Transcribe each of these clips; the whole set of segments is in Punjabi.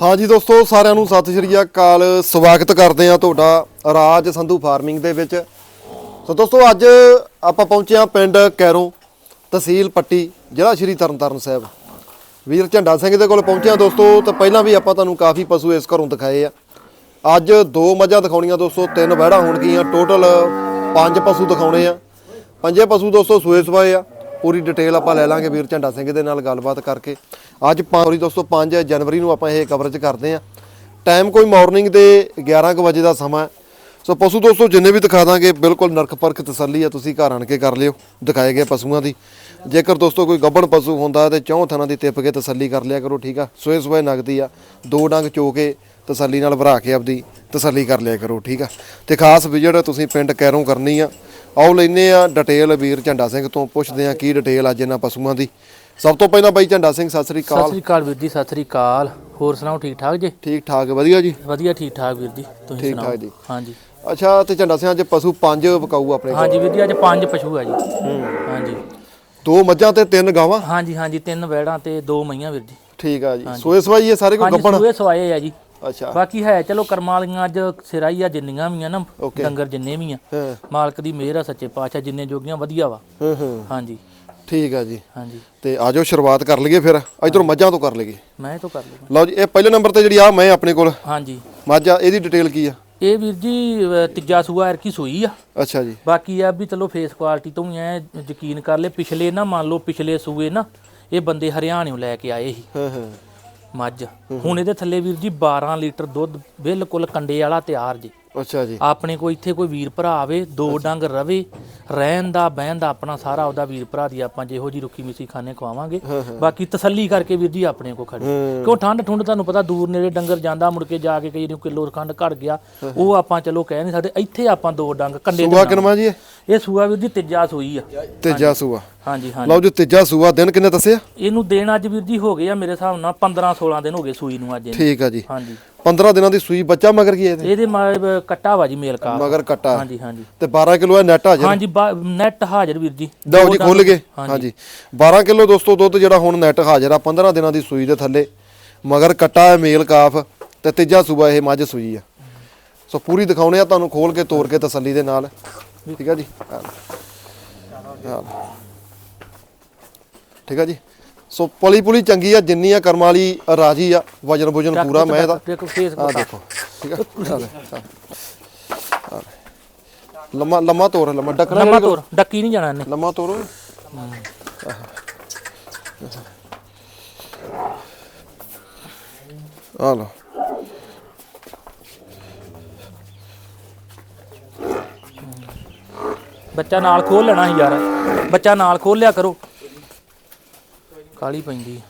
ਹਾਂਜੀ ਦੋਸਤੋ, ਸਾਰਿਆਂ ਨੂੰ ਸਤਿ ਸ਼੍ਰੀ ਅਕਾਲ। ਸਵਾਗਤ ਕਰਦੇ ਆ ਤੁਹਾਡਾ ਰਾਜ ਸੰਧੂ ਫਾਰਮਿੰਗ ਦੇ ਵਿੱਚ। ਸੋ ਦੋਸਤੋ, ਅੱਜ ਆਪਾਂ ਪਹੁੰਚੇ ਆ ਪਿੰਡ ਕੈਰੋਂ ਤਹਿਸੀਲ ਪੱਟੀ, ਜ਼ਿਲ੍ਹਾ ਸ਼੍ਰੀ ਤਰਨਤਾਰਨ ਸਾਹਿਬ। ਵੀਰ ਝੰਡਾ ਸਿੰਘ ਦੇ ਕੋਲ ਪਹੁੰਚੇ ਆ ਦੋਸਤੋ, ਤਾਂ ਪਹਿਲਾਂ ਵੀ ਆਪਾਂ ਤੁਹਾਨੂੰ ਕਾਫੀ ਪਸ਼ੂ ਇਸ ਘਰੋਂ ਦਿਖਾਏ ਆ। ਅੱਜ ਦੋ ਮੱਝਾਂ ਦਿਖਾਉਣੀਆਂ ਦੋਸਤੋ, ਤਿੰਨ ਵਹਿੜਾ ਹੋਣਗੀਆਂ, ਟੋਟਲ ਪੰਜ ਪਸ਼ੂ ਦਿਖਾਉਣੇ ਆ। ਪੰਜੇ ਪਸ਼ੂ ਦੋਸਤੋ, ਸੂਏ ਸਵਾਏ ਆ। ਪੂਰੀ ਡਿਟੇਲ ਆਪਾਂ ਲੈ ਲਾਂਗੇ ਵੀਰ ਝੰਡਾ ਸਿੰਘ ਦੇ ਨਾਲ ਗੱਲਬਾਤ ਕਰਕੇ। ਅੱਜ ਸੌਰੀ ਦੋਸਤੋ 5 ਜਨਵਰੀ ਨੂੰ ਆਪਾਂ ਇਹ ਕਵਰੇਜ ਕਰਦੇ ਆ ਟਾਈਮ ਕੋਈ ਮਾਰਨਿੰਗ ਦੇ 11 ਕੁ ਵਜੇ ਦਾ ਸਮਾਂ ਸੋ ਪਸ਼ੂ ਦੋਸਤੋ, ਜਿੰਨੇ ਵੀ ਦਿਖਾ ਦਾਂਗੇ, ਬਿਲਕੁਲ ਨਰਕ ਪਰਖ ਤਸੱਲੀ ਆ, ਤੁਸੀਂ ਘਰ ਆਣ ਕੇ ਕਰ ਲਿਓ। ਦਿਖਾਏ ਗਏ ਪਸ਼ੂਆਂ ਦੀ। ਜੇਕਰ ਦੋਸਤੋ ਕੋਈ ਗੱਬਣ ਪਸ਼ੂ ਹੁੰਦਾ ਤੇ ਚੌਂ ਥਾਂ ਦੀ ਟਿੱਪ ਕੇ ਤਸੱਲੀ ਕਰ ਲਿਆ ਕਰੋ, ਠੀਕ ਆ? ਸੋਏ ਸੋਏ ਨਗਦੀ ਆ। ਦੋ ਡੰਗ ਚੋ ਕੇ ਤਸੱਲੀ ਨਾਲ ਭਰਾ ਕੇ ਆਪਦੀ ਤਸੱਲੀ ਕਰ ਲਿਆ ਕਰੋ, ਠੀਕ ਆ? ਤੇ ਖਾਸ ਵਿਜਿਟ ਤੁਸੀਂ ਪਿੰਡ ਕੈਰੋਂ ਕਰਨੀ ਆ। ਆਓ ਲੈਨੇ ਆ ਡਿਟੇਲ ਵੀਰ ਝੰਡਾ ਸਿੰਘ ਤੋਂ, ਪੁੱਛਦੇ ਆ ਕੀ ਡਿਟੇਲ ਅੱਜ ਇਹਨਾਂ ਪਸ਼ੂਆਂ ਦੀ। ਸਭ ਤੋਂ ਪਹਿਲਾਂ ਬਾਈ ਝੰਡਾ ਸਿੰਘ ਸਤਿ ਸ੍ਰੀ ਸਤਿ ਅਕਾਲ ਸ੍ਰੀ ਅਕਾਲ ਵੀਰ ਜੀ ਸਤਿ ਸ੍ਰੀ ਅਕਾਲ। ਹੋਰ ਸੁਣਾਓ ਠੀਕ ਠਾਕ ਜੀ? ਠੀਕ ਠਾਕ ਵਧੀਆ ਜੀ? ਵਧੀਆ ਠੀਕ ਠਾਕ ਵੀਰ ਜੀ ਤੁਸੀਂ ਠੀਕ ਸੁਣਾਓ? ਠਾਕ ਜੀ। ਹਾਂਜੀ। ਅੱਛਾ ਤੇ ਝੰਡਾ ਸਿੰਘ ਅੱਜ ਪਸ਼ੂ ਪੰਜ ਵਿਕਾਊ ਆਪਣੇ ਕੋਲ। ਹਾਂਜੀ ਵੀਰ ਜੀ ਅੱਜ ਪੰਜ ਪਸ਼ੂ ਆ ਜੀ। ਹਾਂਜੀ। ਦੋ ਮੱਝਾਂ ਤੇ ਤਿੰਨ ਗਾਵਾਂ? ਹਾਂਜੀ ਹਾਂਜੀ ਤਿੰਨ ਵੈੜਾਂ ਤੇ ਦੋ ਮਈਆਂ ਵੀਰ ਜੀ। ਠੀਕ ਆ ਜੀ। ਸੋਏ ਸਵਾਈ ਇਹ ਸਾਰੇ ਕੋ ਹਾਂਜੀ ਗੱਬਣ? ਸੂਏ ਸਵਾਏ ਆ ਜੀ। ਅੱਛਾ। ਬਾਕੀ ਹੈ ਚਲੋ ਕਰਮਾਂ ਵਾਲੀਆਂ ਅੱਜ ਸਿਰਾਈ ਆ ਜਿੰਨੀਆਂ ਵੀ ਆ ਨਾ Okay. ਡੰਗਰ ਜਿੰਨੇ ਵੀ ਆ ਹਾਂ। ਮਾਲਕ ਦੀ ਮਿਹਰ ਆ ਸੱਚੇ ਪਾਤਸ਼ਾਹ ਜਿੰਨੇ ਜੋਗੀਆਂ ਵਧੀਆ ਵਾ। ਹਾਂ ਹਾਂ। ਹਾਂਜੀ। ਠੀਕ ਆ ਜੀ। ਹਾਂਜੀ। ਤੇ ਆਜੋ ਸ਼ੁਰੂਆਤ ਕਰ ਲਈਏ ਫਿਰ। ਇਧਰੋਂ ਮੱਝਾਂ ਤੋਂ ਕਰ ਲਈਏ। ਮੈਂ ਤੋਂ ਕਰ ਲਵਾਂ ਲਓ ਜੀ ਇਹ ਪਹਿਲੇ ਨੰਬਰ ਤੇ ਜਿਹੜੀ ਆ ਮੈਂ ਆਪਣੇ ਕੋਲ। ਹਾਂਜੀ। ਮੱਝ ਆ ਇਹਦੀ ਡਿਟੇਲ ਕੀ ਆ? ਇਹ ਵੀਰ ਜੀ ਅਹ, ਤੀਜਾ ਸੂਆ ਐਰਕੀ ਸੂਈ ਆ। ਅੱਛਾ ਜੀ। ਬਾਕੀ ਆ ਵੀ ਚਲੋ ਫੇਸ ਕੁਆਲਿਟੀ ਤੋਂ ਵੀ ਐ ਯਕੀਨ ਕਰ ਲੈ ਪਿਛਲੇ ਨਾ ਮੰਨ ਲਓ ਪਿਛਲੇ ਸੂਏ ਨਾ ਇਹ ਬੰਦੇ ਹਰਿਆਣਿਓਂ ਲੈ ਕੇ ਆਏ ਸੀ। ਹਾਂ ਹਾਂ। ਮੱਝ। ਹੁਣ ਇਹਦੇ ਥੱਲੇ ਵੀਰ ਜੀ 12 ਲੀਟਰ ਦੁੱਧ ਬਿਲਕੁਲ ਕੰਡੇ ਵਾਲਾ ਤਿਆਰ ਜੀ। ਅੱਛਾ ਜੀ। ਆਪਣੇ ਕੋਈ ਇੱਥੇ ਕੋਈ ਵੀਰ ਭਰਾ ਆਵੇ ਦੋ ਡੰਗ ਰਵੇ ਰਹਿਣ ਦਾ ਬਹਿਣ ਦਾ ਆਪਣਾ ਸਾਰਾ ਉਹਦਾ ਵੀਰ ਭਰਾ ਦੀ ਆਪਾਂ ਜਿਹੋ ਜੀ ਰੁੱਖੀ ਮਿੱਸੀ ਖਾਣੇ ਖਵਾਵਾਂਗੇ। ਬਾਕੀ ਤਸੱਲੀ ਕਰਕੇ ਵੀਰ ਜੀ ਆਪਣੇ ਕੋ ਖੜੇ। ਕਿਉਂ ਠੰਡ ਠੁੰਡ ਤੁਹਾਨੂੰ ਪਤਾ ਦੂਰ ਨੇੜੇ ਡੰਗਰ ਜਾਂਦਾ ਮੁੜ ਕੇ ਜਾ ਕੇ ਕਈ ਨੂੰ ਕਿਲੋ ਖੰਡ ਘਟ ਗਿਆ। ਉਹ ਆਪਾਂ ਚਲੋ ਕਹਿ ਨਹੀਂ ਸਕਦੇ ਇੱਥੇ ਆਪਾਂ ਦੋ ਡੰਗ ਕੰਡੇ ਸੂਆ ਕਿਨਵਾ ਜੀ ਇਹ? ਸੂਆ ਵੀਰ ਜੀ ਤੀਜਾ ਸੂਈ ਆ। ਤੀਜਾ ਸੂਆ। ਹਾਂਜੀ ਹਾਂਜੀ। ਲਓ ਜੀ ਤੀਜਾ ਸੂਆ ਦਿਨ ਕਿੰਨੇ ਦੱਸਿਆ? ਇਹਨੂੰ ਦੇਣ ਅੱਜ ਵੀਰ ਜੀ ਹੋ ਗਏ ਆ ਮੇਰੇ ਹਿਸਾਬ ਨਾਲ 15 16 ਦਿਨ ਹੋ ਗਏ ਸੂਈ ਨੂੰ ਅੱਜ। ਠੀਕ ਆ ਜੀ। ਹਾਂਜੀ। 15 ਦਿਨਾਂ ਦੀ ਸੂਈ ਬੱਚਾ ਮਗਰ ਕੀ ਹੈ ਇਹਦੇ? ਇਹਦੇ ਮਾ- ਕੱਟਾ ਵਾ ਜੀ ਮੇਲ ਕਾ ਮਗਰ ਕੱਟਾ। ਹਾਂਜੀ ਹਾਂਜੀ। ਤੇ 12 ਕਿਲੋ ਹੈ ਨੈਟ ਹਾਜ਼ਰ? ਹਾਂਜੀ ਨੈਟ ਹਾਜ਼ਰ ਵੀਰ ਜੀ। ਲਓ ਜੀ ਖੁੱਲ ਗਏ। ਹਾਂਜੀ। 12 ਕਿਲੋ ਦੋਸਤੋ ਦੁੱਧ ਜਿਹੜਾ ਹੁਣ ਨੈਟ ਹਾਜ਼ਰ ਆ 15 ਦਿਨਾਂ ਦੀ ਸੂਈ ਦੇ ਥੱਲੇ। ਮਗਰ ਕੱਟਾ ਹੈ ਮੇਲ ਕਾਫ ਤੇ ਤੀਜਾ ਸੂਆ ਇਹ ਮੱਝ ਸੂਈ ਆ। ਸੋ ਪੂਰੀ ਦਿਖਾਉਣੇ ਆ ਤੁਹਾਨੂੰ ਖੋਲ ਕੇ ਤੋੜ ਕੇ ਤਸੱਲੀ ਦੇ ਨਾਲ। ਠੀਕ ਆ ਜੀ? ਆ ਲਓ। ਆ ਲਓ। ਠੀਕ ਆ ਜੀ? ਸੋ ਪਲੀ ਪੁਲੀ ਚੰਗੀ ਆ ਜਿੰਨੀ ਆ ਕਰਮ ਵਾਲੀ ਰਾਜੀ ਆ ਵਜਨ ਵਜਨ ਪੂਰਾ ਮੈਂ ਦਾ ਦੇਖੋ ਫੇਸ ਆ। ਦੇਖੋ। ਠੀਕ ਆ। ਲੰਮਾ ਲੰਮਾ ਤੋਰ ਲੰਮਾ ਡੱਕਣਾ ਲੰਮਾ ਤੋਰ ਡੱਕੀ ਨਹੀਂ ਜਾਣਾ ਇਹਨੇ। ਲੰਮਾ ਤੋਰੋ। ਆ ਲਓ। ਬੱਚਾ ਨਾਲ ਖੋਲ ਲੈਣਾ ਸੀ ਯਾਰ। ਬੱਚਾ ਨਾਲ ਖੋਲ ਲਿਆ ਕਰੋ। ਕਾਲੀ ਪੈਂਦੀ।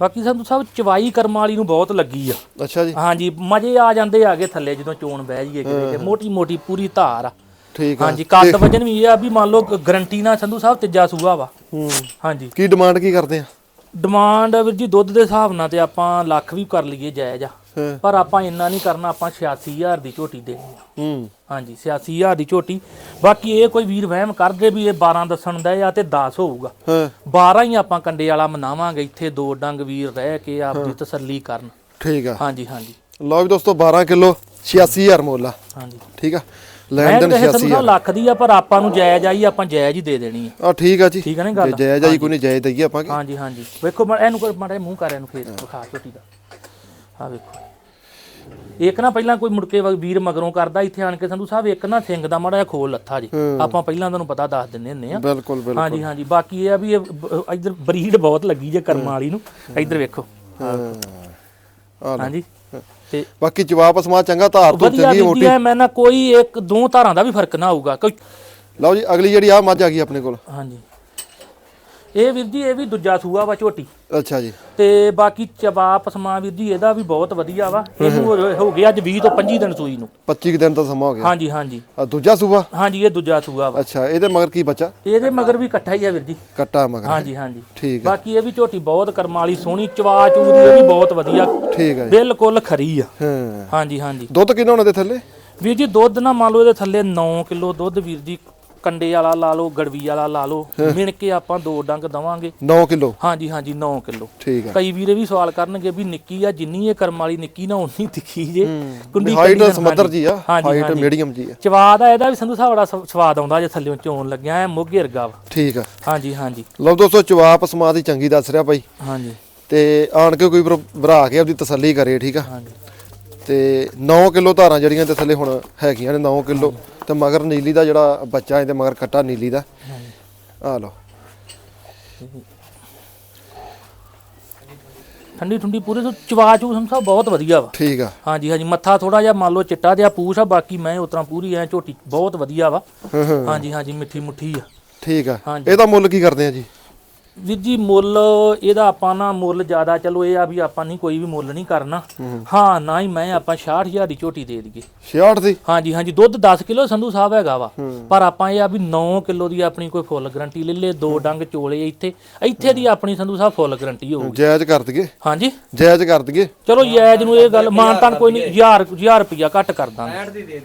ਬਾਕੀ ਸਾਨੂੰ ਸਭ ਚਵਾਈ ਕਰਮ ਵਾਲੀ ਨੂੰ ਬਹੁਤ ਲੱਗੀ ਆ। ਅੱਛਾ ਜੀ। ਹਾਂਜੀ ਮਜ਼ੇ ਆ ਜਾਂਦੇ ਆਗੇ ਥੱਲੇ ਜਦੋਂ ਚੋਣ ਬਹਿ ਜਾਈਏ ਕਿਤੇ ਮੋਟੀ ਮੋਟੀ ਪੂਰੀ ਧਾਰ ਆ। ਠੀਕ ਆ। ਹਾਂਜੀ ਕੱਦ ਵਜਨ ਵੀ ਇਹ ਆ ਵੀ ਮੰਨ ਲਓ ਗਰੰਟੀ ਨਾਲ ਸੰਧੂ ਸਾਹਿਬ ਤੀਜਾ ਸੂਆ ਵਾ। ਹੂੰ। ਹਾਂਜੀ। ਕੀ ਡਿਮਾਂਡ ਕੀ ਕਰਦੇ ਆ? ਡਿਮਾਂਡ ਵੀਰ ਜੀ ਦੁੱਧ ਦੇ ਹਿਸਾਬ ਨਾਲ ਤੇ ਆਪਾਂ ਲੱਖ ਵੀ ਕਰ ਲਈਏ ਜਾਇਜ਼ ਆ। ਪਰ ਆਪਾਂ ਇੰਨਾ ਨਹੀਂ ਕਰਨਾ ਆਪਾਂ 86000 ਦੀ ਝੋਟੀ ਦੇਣੀ ਆ। ਹੂੰ। ਹਾਂਜੀ 86000 ਦੀ ਝੋਟੀ। ਬਾਕੀ ਇਹ ਕੋਈ ਵੀਰ ਵਹਿਮ ਕਰਦੇ ਵੀ ਇਹ 12 ਦੱਸਣ ਦਾ ਆ ਤੇ 10 ਹੋਊਗਾ। ਹਾਂ। 12 ਹੀ ਆਪਾਂ ਕੰਡੇ ਵਾਲਾ ਮਨਾਵਾਂਗੇ ਇੱਥੇ ਦੋ ਡੰਗ ਵੀਰ ਰਹਿ ਕੇ ਆਪਦੀ ਤਸੱਲੀ ਕਰਨ। ਠੀਕ ਆ। ਹਾਂਜੀ ਹਾਂਜੀ। ਲਓ ਵੀ ਦੋਸਤੋ 12 ਕਿਲੋ 86000 ਮੁੱਲ ਹਾਂਜੀ। ਠੀਕ ਆ? ਲੈਣ ਦੇਣ ਕਹੇ ਤੁਹਾਨੂੰ 86000 ਲੱਖ ਦੀ ਆ ਪਰ ਆਪਾਂ ਨੂੰ ਜਾਇਜ਼ ਆਈ ਆਪਾਂ ਜਾਇਜ਼ ਹੀ ਦੇ ਦੇਣੀ ਆ। ਆ ਠੀਕ ਆ ਜੀ। ਠੀਕ ਆ ਨਾ ਗੱਲ? ਜਾਇਜ਼ ਆਈ ਕੋਈ ਨਹੀਂ ਜਾਇਜ਼ ਦਈਏ ਆਪਾਂ ਕਿ। ਹਾਂਜੀ ਹਾਂਜੀ। ਵੇਖੋ ਮੈਂ ਇਹਨੂੰ ਮਾੜਾ ਮੂੰਹ ਕਰ ਇਹਨੂੰ ਫੇਰ ਵਿਖਾ ਝੋਟੀ ਦਾ। ਆ ਵੇਖੋ। ਇੱਕ ਨਾ ਪਹਿਲਾਂ ਕੋਈ ਮੁੜ ਕੇ ਵ- ਵੀਰ ਮਗਰੋਂ ਕਰਦਾ ਇੱਥੇ ਆਣ ਕੇ ਸੰਧੂ ਸਾਹਿਬ ਇੱਕ ਨਾ ਸਿੰਘ ਦਾ ਮਾੜਾ ਜਿਹਾ ਖੋਲ ਲੱਥਾ ਜੀ। ਆਪਾਂ ਪਹਿਲਾਂ ਤੁਹਾਨੂੰ ਪਤਾ ਦੱਸ ਦਿੰਦੇ ਹੁੰਦੇ ਆ। ਬਿਲਕੁਲ ਬਿਲਕੁਲ। ਹਾਂਜੀ ਹਾਂਜੀ। ਬਾਕੀ ਇਹ ਆ ਵੀ ਇਹ ਇੱਧਰ ਬਰੀਡ ਬਹੁਤ ਲੱਗੀ ਜੇ ਕਰਮਾਂ ਵਾਲੀ ਨੂੰ। ਇੱਧਰ ਵੇਖੋ। ਹਾਂਜੀ। ਤੇ ਬਾਕੀ ਜਵਾਬ ਅਸਮਾ ਚੰਗਾ ਧਾਰ ਤੋਂ ਚੰਗੀ ਮੋਟੀ ਮੈਂ ਨਾ ਕੋਈ ਇੱਕ ਦੋ ਧਾਰਾਂ ਦਾ ਵੀ ਫ਼ਰਕ ਨਾ ਕੋਈ ਲਓ ਜੀ ਅਗਲੀ ਜਿਹੜੀ ਆ ਮੱਝ ਆ ਗਈ ਆਪਣੇ ਕੋਲ। ਹਾਂਜੀ। ਇਹ ਵੀਰ ਜੀ ਇਹ ਵੀ ਦੂਜਾ ਸੂਆ ਵਾ ਝੋਟੀ। ਅੱਛਾ ਜੀ। ਤੇ ਬਾਕੀ ਚਬਾ ਪਸਮਾ ਵੀਰ ਜੀ ਇਹਦਾ ਵੀ ਬਹੁਤ ਵਧੀਆ ਵਾ। ਇਹਨੂੰ ਹੋ- ਹੋ ਗਿਆ ਅੱਜ 20 ਤੋਂ 25 ਦਿਨ ਸੂਈ ਨੂੰ। 25 ਕੁ ਦਿਨ ਦਾ ਸਮਾਂ ਹੋ ਗਿਆ। ਹਾਂਜੀ ਹਾਂਜੀ। ਦੂਜਾ ਸੂਬਾ ਹਾਂਜੀ ਇਹ ਦੂਜਾ ਸੂਆ ਵਾ। ਅੱਛਾ ਇਹਦੇ ਮਗਰ ਕੀ ਬੱਚਾ? ਇਹਦੇ ਮਗਰ ਵੀ ਇਕੱਠਾ ਹੀ ਆ ਵੀਰ ਜੀ। ਕੱਟਾ ਮਗਰ। ਹਾਂਜੀ ਹਾਂਜੀ। ਠੀਕ ਬਾਕੀ ਇਹ ਵੀ ਝੋਟੀ ਬਹੁਤ ਕਰਮਾਂ ਵਾਲੀ ਸੋਹਣੀ ਚਵਾ ਚੂ ਦੀ ਇਹ ਵੀ ਬਹੁਤ ਵਧੀਆ। ਠੀਕ ਜੀ। ਬਿਲਕੁਲ ਖਰੀ ਆ। ਹਾਂ। ਹਾਂਜੀ ਹਾਂਜੀ। ਦੁੱਧ ਕਿੰਨਾ ਉਹਨਾਂ ਦੇ ਥੱਲੇ? ਵੀਰ ਜੀ ਦੁੱਧ ਨਾ ਮੰਨ ਲਓ ਇਹਦੇ ਥੱਲੇ 9 ਕਿਲੋ ਦੁੱਧ ਵੀਰ ਜੀ ਕੰਡੇ ਵਾਲਾ ਲਾ ਲਓ ਗੜਵੀ ਵਾਲਾ ਲਾ ਲਓ ਮਿਣ ਕੇ ਆਪਾਂ ਦੋ ਡੰਗ ਦਵਾਂਗੇ। 9 ਕਿਲੋ? ਹਾਂਜੀ ਹਾਂਜੀ 9 ਕਿਲੋ। ਠੀਕ ਆ। ਕਈ ਵੀਰੇ ਵੀ ਸਵਾਲ ਕਰਨਗੇ ਵੀ ਨਿੱਕੀ ਆ ਜਿੰਨੀ ਇਹ ਕਰਮ ਵਾਲੀ ਨਿੱਕੀ ਨਾ ਉਨੀ ਤਿੱਖੀ ਜੇ। ਕੁੰਡੀ ਹਾਈਟ ਸਮੱਦਰ ਜੀ ਆ ਹਾਈਟ। ਮੀਡੀਅਮ ਜੀ ਆ। ਸਵਾਦ ਆ ਇਹਦਾ ਵੀ ਸੰਧੂ ਸਾਹਿਬ ਬੜਾ ਸਵਾਦ ਆਉਂਦਾ ਜੇ ਥੱਲੇੋਂ ਚੋਣ ਲੱਗਿਆ ਐ ਮੋਗੇ ਵਰਗਾ ਵਾ। ਠੀਕ ਆ। ਹਾਂਜੀ ਹਾਂਜੀ। ਲਓ ਦੋਸਤੋ ਜਵਾਬ ਸਮਾਦ ਦੀ ਚੰਗੀ ਦੱਸ ਰਿਹਾ ਭਾਈ। ਹਾਂਜੀ। ਤੇ ਆਣ ਕੇ ਕੋਈ ਭਰਾ- ਭਰਾ ਕੇ ਆਪਦੀ ਤਸੱਲੀ ਕਰੇ ਠੀਕ ਆ। ਹਾਂਜੀ। ਤੇ 9 ਕਿਲੋ ਧਾਰਾਂ ਜਿਹੜੀਆਂ ਤੇ ਥੱਲੇ ਹੁਣ ਹੈਗੀਆਂ ਨੇ 9 ਕਿਲੋ। ਤੇ ਮਗਰ ਨੀਲੀ ਦਾ ਜਿਹੜਾ ਬੱਚਾ ਇਹਦੇ ਮਗਰ ਕੱਟਾ ਨੀਲੀ ਦਾ। ਆ ਲਓ। ਠੰਡੀ ਠੰਡੀ ਪੂਰੇ ਤੋਂ ਚਵਾ ਚੂ ਸਾਹਿਬ ਬਹੁਤ ਵਧੀਆ ਵਾ। ਠੀਕ ਆ। ਹਾਂਜੀ ਹਾਂਜੀ ਮੱਥਾ ਥੋੜਾ ਜਿਹਾ ਮੰਨ ਲਓ ਚਿੱਟਾ ਜਿਹਾ ਪੂਛ ਆ ਬਾਕੀ ਮੈਂ ਉਤਰਾ ਪੂਰੀ ਐ ਝੋਟੀ ਬਹੁਤ ਵਧੀਆ ਵਾ। ਹਾਂਜੀ ਹਾਂਜੀ ਮਿੱਠੀ ਮੁੱਠੀ ਆ। ਠੀਕ ਆ। ਇਹਦਾ ਮੁੱਲ ਕੀ ਕਰਦੇ ਆ ਜੀ? ਵੀਰ ਜੀ ਮੁੱਲ ਇਹਦਾ ਆਪਾਂ ਨਾ ਮੁੱਲ ਜ਼ਿਆਦਾ ਚਲੋ ਇਹ ਆ ਵੀ ਆਪਾਂ ਨਹੀਂ ਕੋਈ ਵੀ ਮੁੱਲ ਨਹੀਂ ਕਰਨਾ। ਹਾਂ ਨਾ ਹੀ ਮੈਂ ਆਪਾਂ 66000 ਦੀ ਝੋਟੀ ਦੇ ਦਈਏ। 66 ਦੀ? ਹਾਂਜੀ ਹਾਂਜੀ ਦੁੱਧ 10 ਕਿਲੋ ਸੰਧੂ ਸਾਹਿਬ ਹੈਗਾ ਵਾ। ਪਰ ਆਪਾਂ ਇਹ ਆ ਵੀ 9 ਕਿਲੋ ਦੀ ਆਪਣੀ ਕੋਈ ਫੁੱਲ ਗਰੰਟੀ ਲੈ ਲੇ ਦੋ ਡੰਗ ਚੋਲੇ ਇੱਥੇ। ਇੱਥੇ ਦੀ ਆਪਣੀ ਸੰਧੂ ਸਾਹਿਬ ਫੁੱਲ ਗਰੰਟੀ ਹੋਊਗੀ। ਜਾਇਜ਼ ਕਰ ਦਈਏ। ਹਾਂਜੀ। ਜਾਇਜ਼ ਕਰ ਦਈਏ। ਚਲੋ ਯੈਜ ਨੂੰ ਇਹ ਗੱਲ ਮਾਨਤਾਨ ਕੋਈ ਨਹੀਂ 1000 1000 ਰੁਪਿਆ ਘੱਟ ਕਰ ਦਾਂਗੇ।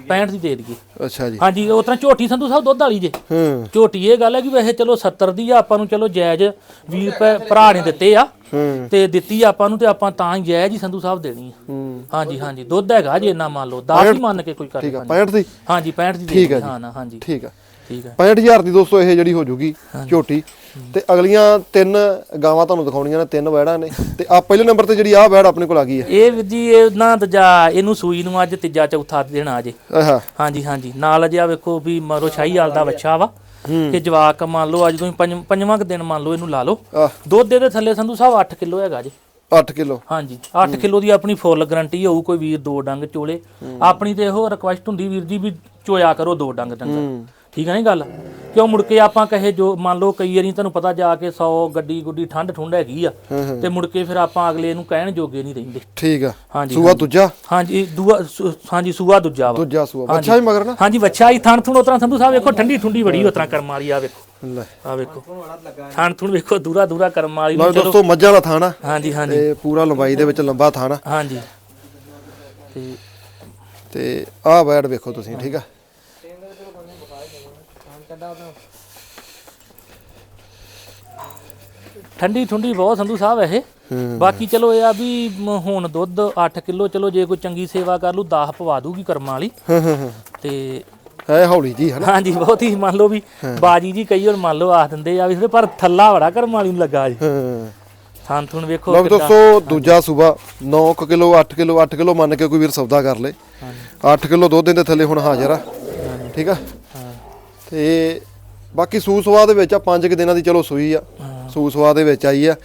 65 ਦੀ ਦੇ ਦਈਏ। ਅੱਛਾ ਜੀ। ਹਾਂਜੀ ਉਹ ਤਰ੍ਹਾਂ ਝੋਟੀ ਸੰਧੂ ਸਾਹਿਬ ਦੁੱਧ ਵਾਲੀ ਜੇ। ਹੂੰ। ਝੋਟੀ ਇਹ ਗੱਲ ਹੈ ਕਿ ਵੈਸੇ ਚਲੋ 70 ਦੀ ਆ ਆਪਾਂ ਨੂੰ ਚਲੋ ਜਾਇਜ਼ ਵੀਰ ਭਰਾ ਨੇ ਦਿੱਤੇ ਆ ਤੇ ਦਿੱਤੀ ਆਪਾਂ ਨੂੰ ਤੇ ਆਪਾਂ ਤਾਂ ਹੀ ਜਾਇਜ਼ ਹੀ ਸੰਧੂ ਸਾਹਿਬ ਦੇਣੀ ਆ। ਹੂੰ। ਹਾਂਜੀ ਹਾਂਜੀ। ਦੁੱਧ ਹੈਗਾ ਜੇ ਇੰਨਾ ਮੰਨ ਲਓ। 10 ਹੀ ਮੰਨ ਕੇ ਕੋਈ ਕਰੇ ਠੀਕ ਆ 65 ਦੀ? ਹਾਂਜੀ 65 ਦੀ ਠੀਕ ਆ ਹਾਂ ਨਾ ਹਾਂਜੀ। ਠੀਕ ਆ। ਠੀਕ ਆ। 65000 ਦੀ ਦੋਸਤੋ ਇਹ ਜਿਹੜੀ ਹੋ ਜੂਗੀ ਝੋਟੀ। ਤੇ ਅਗਲੀਆਂ ਤਿੰਨ ਗਾਵਾਂ ਤੁਹਾਨੂੰ ਦਿਖਾਉਣੀਆਂ ਨੇ ਤਿੰਨ ਵੈੜਾਂ ਨੇ। ਤੇ ਆ ਪਹਿਲੇ ਨੰਬਰ ਤੇ ਜਿਹੜੀ ਆ ਵੈੜ ਆਪਣੇ ਕੋਲ ਆ ਗਈ ਹੈ ਇਹ ਵੀਰ ਜੀ ਇਹ ਨਾ ਦਜਾ ਇਹਨੂੰ ਸੂਈ ਨੂੰ ਅੱਜ ਤੀਜਾ ਚੌਥਾ ਦਿਨ ਆ ਜੇ ਆਹਾ। ਹਾਂਜੀ ਹਾਂਜੀ। ਨਾਲ ਜਿਆ ਵੇਖੋ ਵੀ ਮਰੋ ਸ਼ਾਹੀ ਹਾਲ ਦਾ ਬੱਚਾ ਵਾ। ਕਿ ਜਵਾਕ ਮੰਨ ਲਓ ਅੱਜ ਤੁਸੀਂ ਪੰਜ ਪੰਜਵਾਂ ਕੁ ਦਿਨ ਮੰਨ ਲਓ ਇਹਨੂੰ ਲਾ ਲਓ। ਦੁੱਧ ਦੇ ਥੱਲੇ ਸੰਧੂ ਸਾਹਿਬ 8 ਕਿਲੋ ਹੈਗਾ ਜੀ। 8 ਕਿਲੋ। ਹਾਂਜੀ 8 ਕਿਲੋ ਦੀ ਆਪਣੀ ਫੁੱਲ ਗਰੰਟੀ ਹੋਊ ਕੋਈ ਵੀਰ ਦੋ ਡੰਗ ਚੋਲੇ। ਆਪਣੀ ਤੇ ਇਹੋ ਰਿਕੁਐਸਟ ਹੁੰਦੀ ਵੀਰ ਜੀ ਵੀ ਚੋਇਆ ਕਰੋ ਦੋ ਡੰਗ ਡੰਗਰ। ਠੀਕ ਹੈ ਨਹੀਂ ਗੱਲ? ਕਿਉਂ ਮੁੜ ਕੇ ਆਪਾਂ ਕਹੇ ਜੋ ਮੰਨ ਲਓ ਕਈ ਵਾਰੀ ਤੁਹਾਨੂੰ ਪਤਾ ਜਾ ਕੇ 100 ਗੱਡੀ ਗੁੱਡੀ ਠੰਡ ਠੁੰਡ ਹੈਗੀ ਆ ਤੇ ਮੁੜ ਕੇ ਫਿਰ ਆਪਾਂ ਅਗਲੇ ਨੂੰ ਕਹਿਣ ਜੋਗੇ ਨਹੀਂ ਰਹਿੰਦੇ। ਠੀਕ ਆ। ਹਾਂਜੀ ਸੂਆ ਦੂਜਾ? ਹਾਂਜੀ ਦੂਆ ਹਾਂਜੀ ਸੂਆ ਦੂਜਾ ਵਾ। ਦੂਜਾ ਸੂਆ। ਬੱਚਾ ਵੀ ਮਗਰ ਨਾ। ਹਾਂਜੀ ਬੱਚਾ ਹੀ ਥਣ ਥੁਣ ਉਤਰਾ ਸੰਧੂ ਸਾਹਿਬ ਵੇਖੋ ਠੰਡੀ ਠੁੰਡੀ ਬੜੀ ਉਤਰਾ ਕਰਮ ਵਾਲੀ ਆ ਵੇਖੋ। ਲੈ। ਆ ਵੇਖੋ। ਥਣ ਥੁਣ ਵੇਖੋ ਦੂਰਾ ਦੂਰਾ ਕਰਮ ਵਾਲੀ ਚਲੋ। ਦੋਸਤੋ ਮੱਝਾਂ ਦਾ ਥਾਣਾ। ਹਾਂਜੀ ਹਾਂਜੀ। ਤੇ ਪੂਰਾ ਲੰਬਾਈ ਦੇ ਵਿੱਚ ਲੰਬਾ ਥਾਣਾ। ਹਾਂਜੀ। ਤੇ ਤੇ ਆਹ ਵੈੜ ਵੇਖੋ ਤੁਸੀਂ ਠੀਕ ਆ। ਠੰਡੀ ਠੁੰਡੀ ਬਹੁਤ ਸੰਧੂ ਸਾਹਿਬ ਇਹ। ਬਾਕੀ ਚਲੋ ਇਹ ਆ ਵੀ ਮ- ਹੁਣ ਦੁੱਧ 8 ਕਿਲੋ ਚਲੋ ਜੇ ਕੋਈ ਚੰਗੀ ਸੇਵਾ ਕਰ ਲੂ 10 ਪਵਾ ਦੂਗੀ ਕਰਮਾਂ ਵਾਲੀ। ਹਾਂ ਹਾਂ ਹਾਂ। ਤੇ ਹੈ ਹੌਲੀ ਜੀ ਹਨਾ? ਹਾਂਜੀ ਬਹੁਤ ਹੀ ਮੰਨ ਲਓ ਵੀ ਬਾਜੀ ਜੀ ਕਈ ਵਾਰ ਮੰਨ ਲਓ ਆਖ ਦਿੰਦੇ ਆ ਵੀ ਥੋੜੇ ਪਰ ਥੱਲਾ ਬੜਾ ਕਰਮ ਵਾਲੀ ਨੂੰ ਲੱਗਾ ਜੀ। ਹਾਂ। ਥਾਂ ਥੁਣ ਵੇਖੋ ਲਓ ਕਿੱਦਾਂ। ਦੋਸਤੋ ਦੂਜਾ ਸੂਬਾ 9 ਕਿਲੋ 8 ਕਿਲੋ 8 ਕਿਲੋ ਮੰਨ ਕੇ ਕੋਈ ਵੀਰ ਸੌਦਾ ਕਰ ਲੇ। 8 ਕਿਲੋ ਦੁੱਧ ਦੇ ਥੱਲੇ ਹੁਣ ਹਾਜ਼ਰ ਆ। ਠੀਕ ਆ? ਤੇ ਬਾਕੀ ਸੂਸਵਾ ਦੇ ਵਿੱਚ ਆ 5 ਕਿ ਦਿਨਾਂ ਦੀ ਚਲੋ ਸੂਈ ਆ। ਸੂਸਵਾ ਦੇ ਵਿੱਚ ਆਈ ਆ।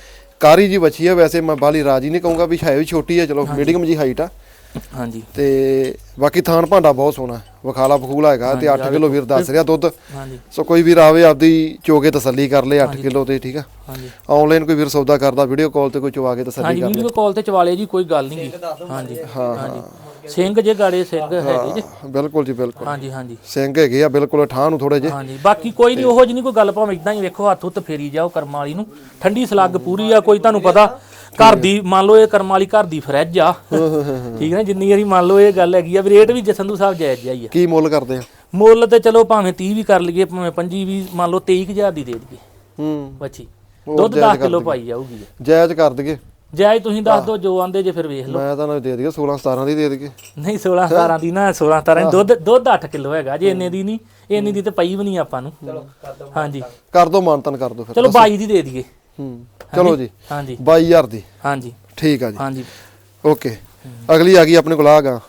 ਕਾਰੀ ਜੀ ਬੱਚੀ ਆ ਵੈਸੇ ਮੈਂ ਬਾਲੀ ਰਾਜੀ ਨਹੀਂ ਕਹੂੰਗਾ ਵੀ ਹੈ ਵੀ ਛੋਟੀ ਆ ਚਲੋ ਮੀਡੀਅਮ ਜੀ ਹਾਈਟ ਆ। ਹਾਂਜੀ। ਤੇ ਬਾਕੀ ਥਾਨ ਭਾਂਡਾ ਬਹੁਤ ਸੋਹਣਾ ਵਖਾਲਾ ਬਖੂਲਾ ਹੈਗਾ ਤੇ 8 ਕਿਲੋ ਵੀਰ ਦੱਸ ਰਿਹਾ ਦੁੱਧ। ਹਾਂਜੀ। ਸੋ ਕੋਈ ਵੀਰ ਆਵੇ ਆਪਦੀ ਚੋਗੇ ਤਸੱਲੀ ਕਰ ਲੇ 8 ਕਿਲੋ ਤੇ ਠੀਕ ਆ? ਹਾਂਜੀ। ਆਨਲਾਈਨ ਕੋਈ ਵੀਰ ਸੌਦਾ ਕਰਦਾ ਵੀਡੀਓ ਕਾਲ ਤੇ ਕੋਈ ਚਵਾ ਕੇ ਤਸੱਲੀ ਹਾਂਜੀ ਕਰ ਲੇ। ਵੀਡੀਓ ਕਾਲ ਤੇ ਚਵਾਲੇ ਜੀ ਕੋਈ ਗੱਲ ਨਹੀਂ ਹਾਂਜੀ ਹਾਂਜੀ। ਸਿੰਘ ਜੇ ਗਾੜੇ ਸਿੰਘ ਹੈਗੇ ਜੀ। ਬਿਲਕੁਲ ਜੀ ਬਿਲਕੁਲ। ਹਾਂਜੀ ਹਾਂਜੀ। ਸਿੰਘ ਹੈਗੇ ਆ ਬਿਲਕੁਲ ਠਾਹ ਨੂੰ ਥੋੜੇ ਜੇ ਹਾਂਜੀ ਬਾਕੀ ਕੋਈ ਨਹੀਂ ਉਹੋ ਜਿਹੀ ਨਹੀਂ ਕੋਈ ਗੱਲ ਭਾਵੇਂ ਇਦਾਂ ਹੀ ਵੇਖੋ ਹੱਥ ਉੱਤ ਫੇਰੀ ਜਾਓ ਕਰਮ ਵਾਲੀ ਨੂੰ। ਠੰਡੀ ਸਲੱਗ ਪੂਰੀ ਆ ਕੋਈ ਤੁਹਾਨੂੰ ਪਤਾ। ਘਰ ਦੀ ਮੰਨ ਲਓ ਇਹ ਕਰਮ ਵਾਲੀ ਘਰ ਦੀ ਫਰਿੱਜ ਆ। ਠੀਕ ਹੈ ਨਾ ਜਿੰਨੀ ਵਾਰੀ ਮੰਨ ਲਓ ਇਹ ਗੱਲ ਹੈਗੀ ਆ ਵੀ ਰੇਟ ਵੀ ਜਸੰਦੂ ਸਾਹਿਬ ਜਾਇਜ਼ ਜਾਈ ਆ। ਕੀ ਮੁੱਲ ਕਰਦੇ ਆ? ਮੁੱਲ ਤੇ ਚਲੋ ਭਾਵੇਂ 30 ਵੀ ਕਰ ਲਈਏ ਭਾਵੇਂ 25 ਵੀ ਮੰਨ ਲਓ 23000 ਦੀ ਦੇ ਦਈਏ। ਹੂੰ। ਬੱਚੀ ਦੁੱਧ ਜਾਇਜ਼ 10 ਕਿਲੋ ਪਾਈ ਜਾਊਗੀ। ਜਾਇਜ਼ ਕਰ ਦਈਏ। ਜਾਇਜ਼ ਤੁਸੀਂ ਦੱਸ ਦਿਓ ਜੋ ਆਂਦੇ ਜੇ ਫਿਰ ਵੇਖ ਲਓ। ਮੈਂ ਤਾਂ ਨਾ ਦੇ ਦਈਏ 16 17 ਦੀ ਦੇ ਦਈਏ। ਨਹੀਂ 16 17 ਦੀ ਨਾ 16 17 ਦੀ ਦੁੱਧ ਦੁੱਧ 8 ਕਿਲੋ ਹੈਗਾ ਜੇ ਇੰਨੇ ਦੀ ਨਹੀਂ ਇੰਨੀ ਦੀ ਤੇ ਪਈ ਵੀ ਨਹੀਂ ਆਪਾਂ ਨੂੰ। ਹਾਂਜੀ। ਕਰ ਦੋ ਮਾਨਤਨ ਕਰ ਦੋ ਫਿਰ। ਚਲੋ 22 ਦੀ ਦੇ ਦਈਏ। ਹੂੰ। ਚਲੋ ਜੀ। ਹਾਂਜੀ। 22000 ਦੀ। ਹਾਂਜੀ। ਠੀਕ ਆ ਜੀ। ਹਾਂਜੀ। ਓਕੇ। ਅਗਲੀ ਆ ਗਈ ਆਪਣੇ ਕੋਲ ਆ ਗਾ।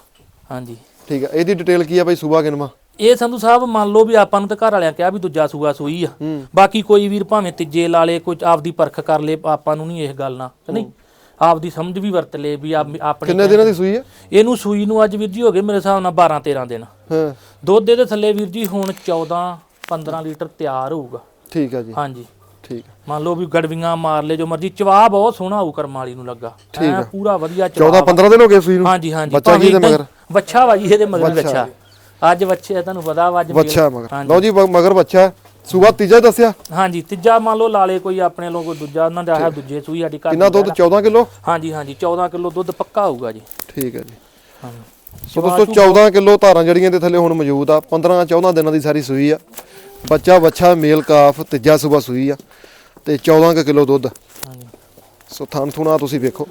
ਹਾਂਜੀ। ਠੀਕ ਆ। ਇਹਦੀ ਡਿਟੇਲ ਕੀ ਆ ਬਈ ਸੂਬਾ ਕਿਨਮਾ ਇਹ ਸੰਧੂ ਸਾਹਿਬ ਮੰਨ ਲਓ ਵੀ ਆਪਾਂ ਨੂੰ ਤਾਂ ਘਰ ਵਾਲਿਆਂ ਕਿਹਾ ਵੀ ਦੂਜਾ ਸੂਆ ਸੂਈ ਆ। ਬਾਕੀ ਕੋਈ ਵੀਰ ਭਾਵੇਂ ਤੀਜੇ ਲਾ ਲੇ ਕੋਈ ਆਪਦੀ ਪਰਖ ਕਰ ਲੇ ਆਪਾਂ ਨੂੰ ਨਹੀਂ ਇਸ ਗੱਲ ਕਿ ਨਹੀਂ? ਆਪਦੀ ਸਮਝ ਵੀ ਵਰਤ ਲੇ ਵੀ ਆਪ- ਆਪਣੇ ਕਿੰਨੇ ਦਿਨਾਂ ਦੀ ਸੂਈ ਆ? ਇਹਨੂੰ ਸੂਈ ਨੂੰ ਅੱਜ ਵੀਰ ਜੀ ਹੋ ਗਏ ਮੇਰੇ ਹਿਸਾਬ ਨਾਲ 12 13 ਦਿਨ। ਹਾਂ। ਦੁੱਧ ਦੇ ਥੱਲੇ ਵੀਰ ਜੀ ਹੁਣ 14 15 ਲੀਟਰ ਤਿਆਰ ਹੋਊਗਾ। ਠੀਕ ਆ ਜੀ। ਹਾਂਜੀ। ਠੀਕ ਮੰਨ ਲਓ ਵੀ ਗੜਵੀਆਂ ਮਾਰ ਲੇ ਜੋ ਮਰਜ਼ੀ ਚਵਾ ਬਹੁਤ ਸੋਹਣਾ ਹੋਊ ਕਰਮ ਵਾਲੀ ਨੂੰ ਲੱਗਾ। ਐਂ ਪੂਰਾ ਵਧੀਆ ਚਵਾ 14 15 ਦਿਨ ਹੋ ਗਏ ਸੂਈ ਨੂੰ। ਹਾਂਜੀ ਹਾਂਜੀ ਬੱਚਾ ਦੇ ਹੀ- ਮਗਰ? ਬੱਚਾ ਵਾ ਜੀ ਇਹਦੇ ਮਗਰ ਬੱਚਾ। ਅੱਜ ਬੱਚੇ ਆ, ਤੁਹਾਨੂੰ ਪਤਾ ਵਾ ਅੱਜ ਬੱਚਾ ਮਗਰ। ਲਓ ਜੀ ਮਗਰ ਬੱਚਾ ਸੂਬਾ ਤੀਜਾ ਹੀ ਦੱਸਿਆ। ਹਾਂਜੀ ਤੀਜਾ ਮੰਨ ਲਓ ਲਾਲੇ ਕੋਈ ਆਪਣੇ ਲੋਕੋ ਦੂਜਾ ਉਹਨਾਂ ਦਾ ਹੈ ਦੂਜੇ ਸੂਈ ਸਾਡੀ ਘਰ ਕਿੰਨਾ ਦੁੱਧ? 14 ਕਿਲੋ? ਹਾਂਜੀ ਹਾਂਜੀ 14 ਕਿਲੋ ਦੁੱਧ ਪੱਕਾ ਹੋਊਗਾ ਜੀ। ਠੀਕ ਹੈ ਜੀ। ਹਾਂਜੀ। ਸੋ ਦੋਸਤੋ 14 ਕਿਲੋ ਧਾਰਾਂ ਜੜੀਆਂ ਦੇ ਥੱਲੇ ਹੁਣ ਮੌਜੂਦ ਆ। 15 14 ਦਿਨਾਂ ਦੀ ਸਾਰੀ ਸੂਈ ਆ। ਬੱਚਾ ਬੱਚਾ ਮੇਲ ਕਾਫ ਤੀਜਾ ਸੂਬਾ ਸੂਈ ਆ ਤੇ 14 ਕੁ ਕਿਲੋ ਦੁੱਧ। ਹਾਂਜੀ। ਸੋ ਥਣ ਥੁਣਾ ਤੁਸੀਂ ਵੇਖੋ।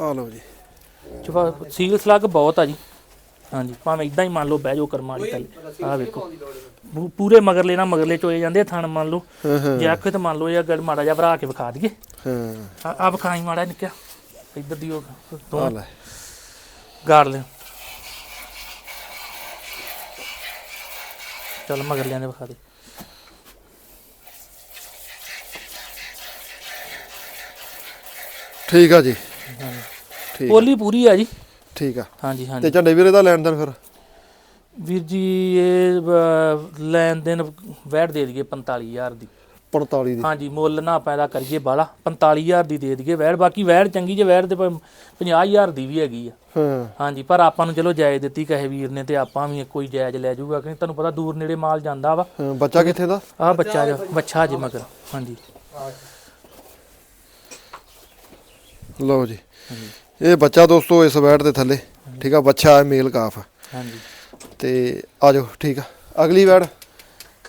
ਆ ਲਓ ਜੀ। ਚਵਾ ਸੀਲ ਸਲੱਗ ਬਹੁਤ ਆ ਜੀ। ਹਾਂਜੀ ਭਾਵੇਂ ਇਦਾਂ ਹੀ ਮੰਨ ਲਓ ਬਹਿ ਜਾਓ ਕਰਮਾਂ ਵਾਲੀ ਥੱਲੇ ਆਹ ਵੇਖੋ। ਪੂ- ਪੂਰੇ ਮਗਰਲੇ ਨਾਲ ਮਗਰਲੇ ਚੋਏ ਜਾਂਦੇ ਆ, ਥਣ ਮੰਨ ਲਓ। ਜੇ ਆਖੇ ਤਾਂ ਮੰਨ ਲਓ ਇਹ ਗੜ ਮਾੜਾ ਜਿਹਾ ਭਰਾ ਕੇ ਵਿਖਾ ਦਈਏ। ਹਾਂ। ਆ ਆ ਵਿਖਾਈ ਮਾੜਾ ਨਿੱਕਿਆ। ਇੱਧਰ ਦੀ ਉਹ ਆ ਤੋਂ ਲੈ। ਗਾੜ ਲੈ ਚੱਲ ਮਗਰਲਿਆਂ ਦੇ ਵਿਖਾ ਦੇ। ਠੀਕ ਆ ਜੀ। ਠੀਕ ਪੋਲੀ ਪੂਰੀ ਆ ਜੀ। ਠੀਕ ਆ। ਹਾਂਜੀ ਹਾਂਜੀ। ਤੇ ਝੰਡੇ ਵੀਰੇ ਦਾ ਲੈਣ ਦੇਣ ਫਿਰ? ਵੀਰ ਜੀ ਇਹ ਅਹ, ਲੈਣ ਦੇਣ ਵੈਟ ਦੇ ਦਈਏ 45000 ਦੀ। 45 ਦੀ। ਹਾਂਜੀ ਮੁੱਲ ਨਾ ਪੈਦਾ ਕਰੀਏ ਬਾਲਾ 45000 ਦੀ ਦੇ ਦਈਏ ਵੈਟ ਬਾਕੀ ਵੈਟ ਚੰਗੀ ਜੇ ਵੈਟ ਤੇ 50000 ਦੀ ਵੀ ਹੈਗੀ ਆ। ਹਾਂ। ਹਾਂਜੀ ਪਰ ਆਪਾਂ ਨੂੰ ਚਲੋ ਜਾਇਜ਼ ਦਿੱਤੀ ਕਹੇ ਵੀਰ ਨੇ ਤੇ ਆਪਾਂ ਵੀ ਕੋਈ ਜਾਇਜ਼ ਲੈ ਜਾਊਗਾ ਕਿ ਤੁਹਾਨੂੰ ਪਤਾ ਦੂਰ ਨੇੜੇ ਮਾਲ ਜਾਂਦਾ ਵਾ। ਬੱਚਾ ਕਿੱਥੇ ਦਾ? ਆ ਬੱਚਾ ਜਿਹਾ ਬੱਚਾ ਜੀ ਮਗਰ। ਹਾਂਜੀ। ਲਓ ਜੀ। ਇਹ ਬੱਚਾ ਦੋਸਤੋ ਇਸ ਵੈਟ ਦੇ ਥੱਲੇ। ਠੀਕ ਆ ਬੱਚਾ ਹੈ ਮੇਲ ਕਾਫ। ਹਾਂਜੀ। ਤੇ ਆ ਜਾਓ ਠੀਕ ਆ। ਅਗਲੀ ਵੈੜ।